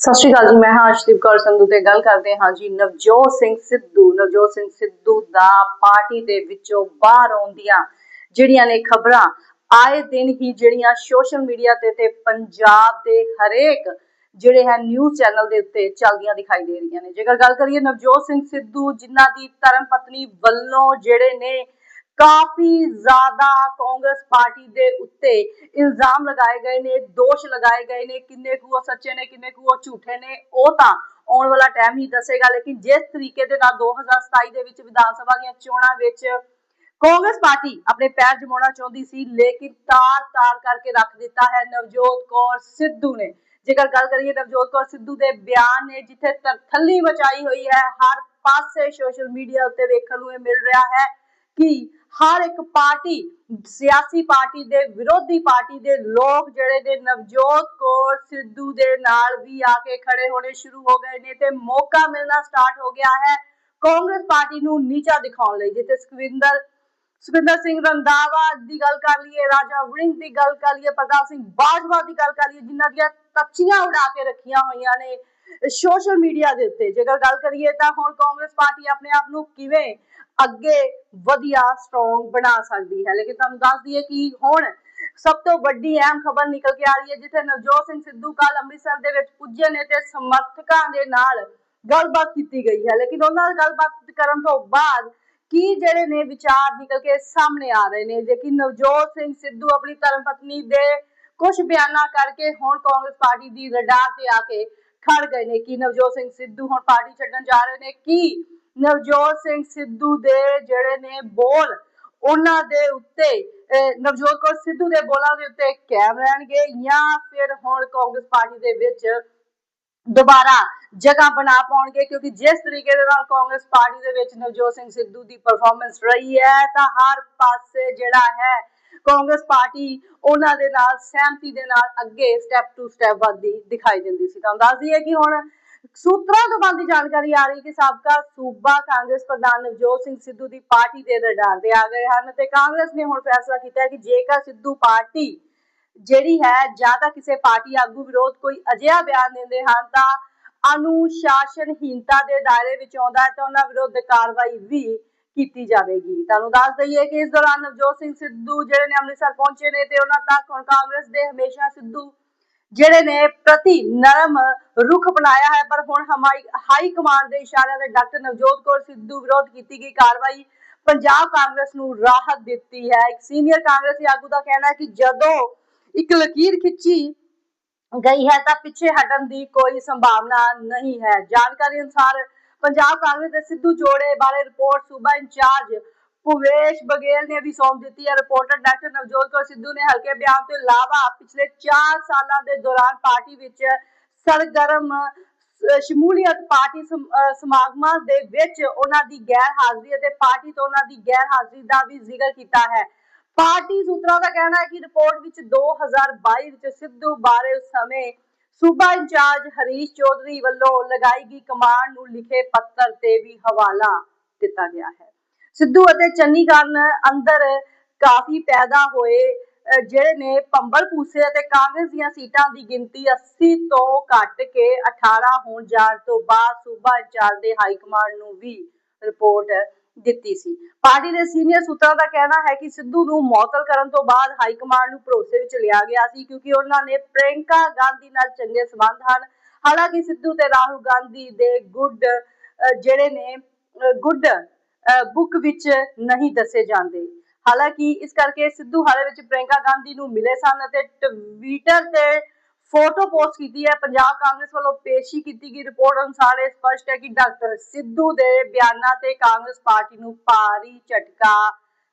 ਸਤਿ ਸ਼੍ਰੀ ਅਕਾਲ ਜੀ, ਮੈਂ ਹਾਂ ਅਰਸ਼ਦੀਪ ਕੌਰ ਸੰਧੂ ਤੇ ਗੱਲ ਕਰਦੇ ਹਾਂ ਜੀ ਨਵਜੋਤ ਸਿੰਘ ਸਿੱਧੂ। ਨਵਜੋਤ ਸਿੰਘ ਸਿੱਧੂ ਦਾ ਪਾਰਟੀ ਦੇ ਵਿੱਚੋਂ ਬਾਹਰ ਆਉਣ ਜਿਹੜੀਆਂ ਨੇ ਖਬਰਾਂ, ਆਏ ਦਿਨ ਹੀ ਜਿਹੜੀਆਂ ਸੋਸ਼ਲ ਮੀਡੀਆ ਤੇ ਤੇ ਪੰਜਾਬ ਦੇ ਹਰੇਕ ਜਿਹੜੇ ਹੈ ਨਿਊਜ਼ ਚੈਨਲ ਦੇ ਉੱਤੇ ਚੱਲਦੀਆਂ ਦਿਖਾਈ ਦੇ ਰਹੀਆਂ ਨੇ। ਜੇਕਰ ਗੱਲ ਕਰੀਏ ਨਵਜੋਤ ਸਿੰਘ ਸਿੱਧੂ, ਜਿਨ੍ਹਾਂ ਦੀ ਧਰਮ ਪਤਨੀ ਵੱਲੋਂ ਜਿਹੜੇ ਨੇ ਕਾਫੀ ਜ਼ਿਆਦਾ ਕਾਂਗਰਸ ਪਾਰਟੀ ਦੇ ਉੱਤੇ ਇਲਜ਼ਾਮ ਲਗਾਏ ਗਏ ਨੇ, ਦੋਸ਼ ਲਗਾਏ ਗਏ ਨੇ, ਕਿੰਨੇ ਕੁ ਉਹ ਸੱਚੇ ਨੇ, ਕਿੰਨੇ ਕੁ ਉਹ ਝੂਠੇ ਨੇ, ਉਹ ਤਾਂ ਆਉਣ ਵਾਲਾ ਟਾਈਮ ਹੀ ਦੱਸੇਗਾ। ਲੇਕਿਨ ਜਿਸ ਤਰੀਕੇ ਦੇ ਨਾਲ 2027 ਦੇ ਵਿੱਚ ਵਿਧਾਨ ਸਭਾ ਦੀਆਂ ਚੋਣਾਂ ਵਿੱਚ ਕਾਂਗਰਸ ਪਾਰਟੀ ਆਪਣੇ ਪੈਰ ਜਮਾਉਣਾ ਚਾਹੁੰਦੀ ਸੀ, ਲੇਕਿਨ ਤਾਰ ਤਾਰ ਕਰਕੇ ਰੱਖ ਦਿੱਤਾ ਹੈ ਨਵਜੋਤ ਕੌਰ ਸਿੱਧੂ ਨੇ। ਜੇਕਰ ਗੱਲ ਕਰੀਏ ਨਵਜੋਤ ਕੌਰ ਸਿੱਧੂ ਦੇ ਬਿਆਨ ਨੇ, ਜਿੱਥੇ ਤਰਥੱਲੀ ਮਚਾਈ ਹੋਈ ਹੈ, ਹਰ ਪਾਸੇ ਸੋਸ਼ਲ ਮੀਡੀਆ ਉੱਤੇ ਵੇਖਣ ਨੂੰ ਇਹ ਮਿਲ ਰਿਹਾ ਹੈ ਕਿ ਹਰ ਇੱਕ ਪਾਰਟੀ, ਸਿਆਸੀ ਪਾਰਟੀ ਦੇ, ਵਿਰੋਧੀ ਪਾਰਟੀ ਦੇ ਲੋਕ ਜਿਹੜੇ ਨੇ ਨਵਜੋਤ ਕੌਰ ਸਿੱਧੂ ਦੇ ਨਾਲ ਵੀ ਆ ਕੇ ਖੜੇ ਹੋਣੇ ਸ਼ੁਰੂ ਹੋ ਗਏ ਨੇ ਤੇ ਮੌਕਾ ਮਿਲਣਾ ਸਟਾਰਟ ਹੋ ਗਿਆ ਹੈ। ਕਾਂਗਰਸ ਪਾਰਟੀ ਨੂੰ ਨੀਚਾ ਦਿਖਾਉਣ ਲਈ ਜਿੱਥੇ ਸੁਖਵਿੰਦਰ ਸੁਖਿੰਦਰ ਸਿੰਘ ਰੰਦਾਵਾ ਦੀ ਗੱਲ ਕਰ ਲਈਏ, ਰਾਜਾ ਵੜਿੰਗ ਦੀ ਗੱਲ ਕਰ ਲਈਏ, ਪ੍ਰਤਾਪ ਸਿੰਘ ਬਾਜਵਾ ਦੀ ਗੱਲ ਕਰ ਲਈਏ, ਜਿਨ੍ਹਾਂ ਦੀਆਂ ਤੱਚੀਆਂ ਉਡਾ ਕੇ ਰੱਖੀਆਂ ਹੋਈਆਂ ਨੇ ਸੋਸ਼ਲ ਮੀਡੀਆ ਦੇ ਉੱਤੇ। ਜੇਕਰ ਗੱਲ ਕਰੀਏ ਤਾਂ ਹੁਣ ਕਾਂਗਰਸ ਪਾਰਟੀ ਆਪਣੇ ਆਪ ਨੂੰ ਕਿਵੇਂ ਅੱਗੇ ਵਧੀਆ ਸਟਰੋਂਗ ਬਣਾ ਸਕਦੀ ਹੈ। ਲੇਕਿਨ ਤੁਹਾਨੂੰ ਦੱਸ ਦਈਏ ਕਿ ਹੁਣ ਸਭ ਤੋਂ ਵੱਡੀ ਅਹਿਮ ਖਬਰ ਨਿਕਲ ਕੇ ਆ ਰਹੀ ਹੈ, ਜਿੱਥੇ ਨਵਜੋਤ ਸਿੰਘ ਸਿੱਧੂ ਕੱਲ ਅੰਮ੍ਰਿਤਸਰ ਦੇ ਵਿੱਚ ਪੁੱਜੇ ਨੇ ਤੇ ਸਮਰਥਕਾਂ ਦੇ ਨਾਲ ਗੱਲਬਾਤ ਕੀਤੀ ਗਈ ਹੈ। ਲੇਕਿਨ ਉਹਨਾਂ ਨਾਲ ਗੱਲਬਾਤ ਕਰਨ ਤੋਂ ਬਾਅਦ ਕੀ ਜਿਹੜੇ ਨੇ ਵਿਚਾਰ ਨਿਕਲ ਕੇ ਸਾਹਮਣੇ ਆ ਰਹੇ ਨੇ? ਲੇਕਿਨ ਨਵਜੋਤ ਸਿੰਘ ਸਿੱਧੂ ਆਪਣੀ ਧਰਮ ਪਤਨੀ ਦੇ ਕੁਝ ਬਿਆਨਾਂ ਕਰਕੇ ਹੁਣ ਕਾਂਗਰਸ ਪਾਰਟੀ ਦੀ ਰਡਾਰ ਤੇ ਆ ਕੇ ਖੜ ਗਏ ਨੇ ਕਿ ਨਵਜੋਤ ਸਿੰਘ ਸਿੱਧੂ ਹੁਣ ਪਾਰਟੀ ਛੱਡਣ ਜਾ ਰਹੇ ਨੇ, ਕੀ ਨਵਜੋਤ ਸਿੰਘ ਸਿੱਧੂ ਦੇ ਜਿਹੜੇ ਨੇ ਬੋਲ, ਉਹਨਾਂ ਦੇ ਉੱਤੇ ਨਵਜੋਤ ਕੌਰ ਸਿੱਧੂ ਦੇ ਬੋਲਾਂ ਦੇ ਉੱਤੇ ਕਾਇਮ ਰਹਿਣਗੇ ਜਾਂ ਫਿਰ ਹੁਣ ਕਾਂਗਰਸ ਪਾਰਟੀ ਦੇ ਵਿੱਚ ਦੁਬਾਰਾ ਜਗ੍ਹਾ ਬਣਾ ਪਾਉਣਗੇ, ਕਿਉਂਕਿ ਜਿਸ ਤਰੀਕੇ ਦੇ ਨਾਲ ਕਾਂਗਰਸ ਪਾਰਟੀ ਦੇ ਵਿੱਚ ਨਵਜੋਤ ਸਿੰਘ ਸਿੱਧੂ ਦੀ ਪਰਫਾਰਮੈਂਸ ਰਹੀ ਹੈ, ਤਾਂ ਹਰ ਪਾਸੇ ਜਿਹੜਾ ਹੈ, ਕਾਂਗਰਸ ਪਾਰਟੀ ਉਹਨਾਂ ਦੇ ਨਾਲ, ਸਹਿਮਤੀ ਦੇ ਨਾਲ ਅੱਗੇ ਸਟੈਪ ਟੂ ਸਟੈਪ ਵੱਧਦੀ ਦਿਖਾਈ ਦਿੰਦੀ ਸੀ। ਤਾਂ ਦੱਸ ਦਈਏ ਕਿ ਹੁਣ ਸੂਤਰਾਂ ਤੋਂ ਬੰਦੀ ਜਾਣਕਾਰੀ ਆ ਰਹੀ ਕਿ ਸਾਬਕਾ ਸੂਬਾ ਕਾਂਗਰਸ ਪ੍ਰਧਾਨ ਨਵਜੋਤ ਸਿੰਘ ਸਿੱਧੂ ਦੀ ਪਾਰਟੀ ਦੇ ਰਡਾਰ ਤੇ ਆ ਗਏ ਹਨ ਤੇ ਕਾਂਗਰਸ ਨੇ ਹੁਣ ਫੈਸਲਾ ਕੀਤਾ ਹੈ ਕਿ ਜੇਕਰ ਸਿੱਧੂ ਪਾਰਟੀ ਜਿਹੜੀ ਹੈ ਜਾਂ ਤਾਂ ਕਿਸੇ ਪਾਰਟੀ ਆਗੂ ਵਿਰੋਧ ਕੋਈ ਅਜਿਹਾ ਬਿਆਨ ਦਿੰਦੇ ਹਨ ਤਾਂ ਅਨੁਸ਼ਾਸਨਹੀਨਤਾ ਦੇ ਦਾਇਰੇ ਵਿੱਚ ਆਉਂਦਾ ਹੈ ਤਾਂ ਉਹਨਾਂ ਵਿਰੁੱਧ ਕਾਰਵਾਈ ਵੀ ਕੀਤੀ ਜਾਵੇਗੀ। ਤੁਹਾਨੂੰ ਦੱਸ ਦਈਏ ਕਿ ਇਸ ਦੌਰਾਨ ਨਵਜੋਤ ਸਿੰਘ ਸਿੱਧੂ ਜਿਹੜੇ ਨੇ ਅੰਮ੍ਰਿਤਸਰ ਪਹੁੰਚੇ ਨੇ ਤੇ ਉਹਨਾਂ ਤੱਕ ਹੁਣ ਕਾਂਗਰਸ ਦੇ ਹਮੇਸ਼ਾ ਸਿੱਧੂ ਜਿਹੜੇ ਨੇ ਪ੍ਰਤੀ ਨਰਮ ਰੁਖ ਬਣਾਇਆ ਹੈ, ਪਰ ਹੁਣ ਹਾਈ ਕਮਾਂਡ ਦੇ ਇਸ਼ਾਰਿਆਂ ਤੇ ਡਾਕਟਰ ਨਵਜੋਤ ਕੌਰ ਸਿੱਧੂ ਵਿਰੋਧ ਕੀਤੀ ਗਈ ਕਾਰਵਾਈ। ਪੰਜਾਬ ਕਾਂਗਰਸ ਨੂੰ ਰਾਹਤ ਦਿੱਤੀ ਹੈ। ਇੱਕ ਸੀਨੀਅਰ ਕਾਂਗਰਸੀ ਆਗੂ ਦਾ ਕਹਿਣਾ ਹੈ ਕਿ ਜਦੋਂ ਇੱਕ ਲਕੀਰ ਖਿੱਚੀ ਗਈ ਹੈ, ਤਾਂ ਪਿੱਛੇ ਹਟਣ ਦੀ ਕੋਈ ਸੰਭਾਵਨਾ ਨਹੀਂ ਹੈ। ਜਾਣਕਾਰੀ ਅਨੁਸਾਰ ਪੰਜਾਬ ਕਾਂਗਰਸ ਦੇ ਸਿੱਧੂ ਜੋੜੇ ਬਾਰੇ ਰਿਪੋਰਟ ਸੂਬਾ ਇੰਚਾਰਜ ਭੁਵੇਸ਼ ਬਗੇਲ ਨੇ ਵੀ ਸੌਂਪ ਦਿੱਤੀ ਹੈ। ਰਿਪੋਰਟਰ ਡਾਕਟਰ ਨਵਜੋਤ ਕੌਰ ਸਿੱਧੂ ਨੇ ਹਲਕੇ ਬਿਆਨ ਤੋਂ ਇਲਾਵਾ ਪਿਛਲੇ 4 ਸਾਲਾਂ ਦੇ ਦੌਰਾਨ ਪਾਰਟੀ ਵਿੱਚ ਸਰਗਰਮ ਸ਼ਮੂਲੀਅਤ ਪਾਰਟੀ ਸਮਾਗਮਾਂ ਦੇ ਵਿੱਚ ਉਹਨਾਂ ਦੀ ਗੈਰ ਹਾਜ਼ਰੀ ਅਤੇ ਪਾਰਟੀ ਤੋਂ ਉਹਨਾਂ ਦੀ ਗੈਰ ਹਾਜ਼ਰੀ ਦਾ ਵੀ ਜ਼ਿਕਰ ਕੀਤਾ ਹੈ। ਪਾਰਟੀ ਸੂਤਰਾਂ ਦਾ ਕਹਿਣਾ ਹੈ ਕਿ ਰਿਪੋਰਟ ਵਿੱਚ 2022 ਵਿੱਚ ਸਿੱਧੂ ਬਾਰੇ ਉਸ ਸਮੇਂ ਸੂਬਾ ਇੰਚਾਰਜ ਹਰੀਸ਼ ਚੌਧਰੀ ਵੱਲੋਂ ਲਗਾਈ ਗਈ ਕਮਾਂਡ ਨੂੰ ਲਿਖੇ ਪੱਤਰ ਤੇ ਵੀ ਹਵਾਲਾ ਦਿੱਤਾ ਗਿਆ ਹੈ। ਸਿੱਧੂ ਅਤੇ ਚੰਨੀ ਕਾਰਨ ਅੰਦਰ ਕਾਫੀ ਪੈਦਾ ਹੋਏ ਜਿਹੜੇ ਨੇ ਪੰਬਲ ਪੂਸੇ ਅਤੇ ਕਾਂਗਰਸ ਦੀਆਂ ਸੀਟਾਂ ਦੀ ਗਿਣਤੀ 80 ਤੋਂ ਘਟ ਕੇ 18 ਹੋਣ ਜਾਣ ਤੋਂ ਬਾਅਦ ਸੂਬਾ ਇੰਚਾਰਜ ਦੇ ਹਾਈ ਕਮਾਂਡ ਨੂੰ ਵੀ ਰਿਪੋਰਟ ਦਿੱਤੀ ਸੀ। ਪਾਰਟੀ ਦੇ ਸੀਨੀਅਰ ਸੂਤਰਾਂ ਦਾ ਕਹਿਣਾ ਹੈ ਕਿ ਸਿੱਧੂ ਨੂੰ ਮੌਤਲ ਕਰਨ ਤੋਂ ਬਾਅਦ ਹਾਈ ਕਮਾਂਡ ਨੂੰ ਭਰੋਸੇ ਵਿੱਚ ਲਿਆ ਗਿਆ ਸੀ ਕਿਉਂਕਿ ਉਹਨਾਂ ਨੇ ਪ੍ਰਿੰਕਾ ਗਾਂਧੀ ਨਾਲ ਚੰਗੇ ਸਬੰਧ ਹਨ। ਹਾਲਾਂਕਿ ਸਿੱਧੂ ਤੇ ਰਾਹੁਲ ਗਾਂਧੀ ਦੇ ਗੁੱਡ ਜਿਹੜੇ ਨੇ ਗੁੱਡ ਬੁੱਕ ਵਿੱਚ ਨਹੀਂ ਦੱਸੇ ਜਾਂਦੇ। ਹਾਲਾਂਕਿ ਇਸ ਕਰਕੇ ਸਿੱਧੂ ਹਾਲੇ ਵਿੱਚ ਪ੍ਰਿੰਕਾ ਗਾਂਧੀ ਨੂੰ ਮਿਲੇ ਸਨ ਅਤੇ ਟਵਿੱਟਰ ਤੇ ਫੋਟੋ ਪੋਸਟ ਕੀਤੀ ਹੈ। ਪੰਜਾਬ ਕਾਂਗਰਸ ਵੱਲੋਂ ਪੇਸ਼ੀ ਕੀਤੀ ਗਈ ਰਿਪੋਰਟ ਅਨੁਸਾਰ ਇਹ ਸਪਸ਼ਟ ਹੈ ਕਿ ਡਾਕਟਰ ਸਿੱਧੂ ਦੇ ਬਿਆਨਾਂ ਤੇ ਕਾਂਗਰਸ ਪਾਰਟੀ ਨੂੰ ਭਾਰੀ ਝਟਕਾ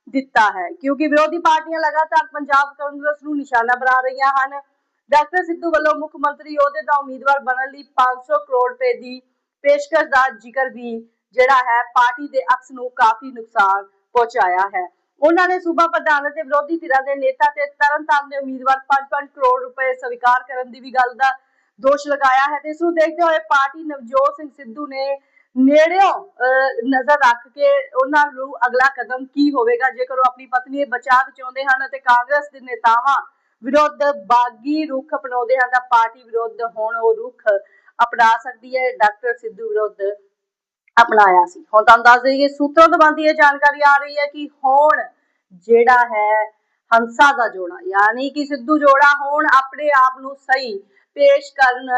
ਦਿੱਤਾ ਹੈ। ਕਿਉਂਕਿ ਵਿਰੋਧੀ ਪਾਰਟੀਆਂ ਲਗਾਤਾਰ ਪੰਜਾਬ ਕਾਂਗਰਸ ਨੂੰ ਨਿਸ਼ਾਨਾ ਬਣਾ ਰਹੀਆਂ ਹਨ। ਡਾਕਟਰ ਸਿੱਧੂ ਵੱਲੋਂ ਮੁੱਖ ਮੰਤਰੀ ਅਹੁਦੇ ਦਾ ਉਮੀਦਵਾਰ ਬਣਨ ਲਈ 500 ਕਰੋੜ ਰੁਪਏ ਦੀ ਪੇਸ਼ਕਸ਼ ਦਾ ਜ਼ਿਕਰ ਵੀ ਜਿਹੜਾ ਹੈ, ਪਾਰਟੀ ਦੇ ਅਕਸ ਨੂੰ ਕਾਫੀ ਨੁਕਸਾਨ ਪਹੁੰਚਾਇਆ ਹੈ। ਉਹਨਾਂ ਨੇ ਸੂਬਾ ਪ੍ਰਧਾਨ ਅਤੇ ਵਿਰੋਧੀ ਧਿਰਾਂ ਦੇ ਨੇਤਾ ਤੇ ਤਰਨਤਾਰਨ ਦੇ ਉਮੀਦਵਾਰ 5-5 ਕਰੋੜ ਰੁਪਏ ਸਵੀਕਾਰ ਕਰਨ ਦੀ ਵੀ ਗੱਲ ਦਾ ਦੋਸ਼ ਲਗਾਇਆ ਹੈ ਤੇ ਇਸ ਨੂੰ ਦੇਖਦੇ ਹੋਏ ਪਾਰਟੀ ਨਵਜੋਤ ਸਿੰਘ ਸਿੱਧੂ ਨੇ ਨੇੜਿਓਂ ਨਜ਼ਰ ਰੱਖ ਕੇ ਉਹਨਾਂ ਨੂੰ ਅਗਲਾ ਕਦਮ ਕੀ ਹੋਵੇਗਾ? ਜੇਕਰ ਉਹ ਆਪਣੀ ਪਤਨੀ ਦੇ ਬਚਾਅ ਚਾਹੁੰਦੇ ਹਨ ਅਤੇ ਕਾਂਗਰਸ ਦੇ ਨੇਤਾਵਾਂ ਵਿਰੁੱਧ ਬਾਗੀ ਰੁਖ ਅਪਣਾਉਂਦੇ ਹਨ ਤਾਂ ਪਾਰਟੀ ਵਿਰੁੱਧ ਹੁਣ ਉਹ ਰੁਖ ਅਪਣਾ ਸਕਦੀ ਹੈ। ਡਾਕਟਰ ਸਿੱਧੂ ਵਿਰੁੱਧ ਅਪਣਾਇਆ ਸੀ। ਹੁਣ ਤੁਹਾਨੂੰ ਦੱਸ ਦਈਏ, ਸੂਤਰਾਂ ਤੋਂ ਬੰਦੀ ਇਹ ਜਾਣਕਾਰੀ ਆ ਰਹੀ ਹੈ ਕਿ ਹੁਣ ਜਿਹੜਾ ਹੈ ਹੰਸਾ ਦਾ ਜੋੜਾ, ਯਾਨੀ ਕਿ ਸਿੱਧੂ ਜੋੜਾ ਹੁਣ ਆਪਣੇ ਆਪ ਨੂੰ ਸਹੀ ਪੇਸ਼ ਕਰਨ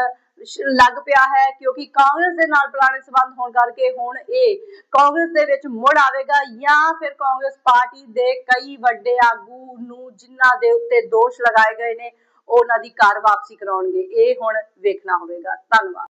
ਲੱਗ ਪਿਆ ਹੈ, ਕਿਉਂਕਿ ਕਾਂਗਰਸ ਦੇ ਨਾਲ ਪੁਰਾਣੇ ਸਬੰਧ ਹੋਣ ਕਰਕੇ ਹੁਣ ਇਹ ਕਾਂਗਰਸ ਦੇ ਵਿੱਚ ਮੁੜ ਆਵੇਗਾ ਜਾਂ ਫਿਰ ਕਾਂਗਰਸ ਪਾਰਟੀ ਦੇ ਕਈ ਵੱਡੇ ਆਗੂ ਨੂੰ ਜਿਨ੍ਹਾਂ ਦੇ ਉੱਤੇ ਦੋਸ਼ ਲਗਾਏ ਗਏ ਨੇ, ਉਹਨਾਂ ਦੀ ਘਰ ਵਾਪਸੀ ਕਰਾਉਣਗੇ। ਇਹ ਹੁਣ ਵੇਖਣਾ ਹੋਵੇਗਾ। ਧੰਨਵਾਦ।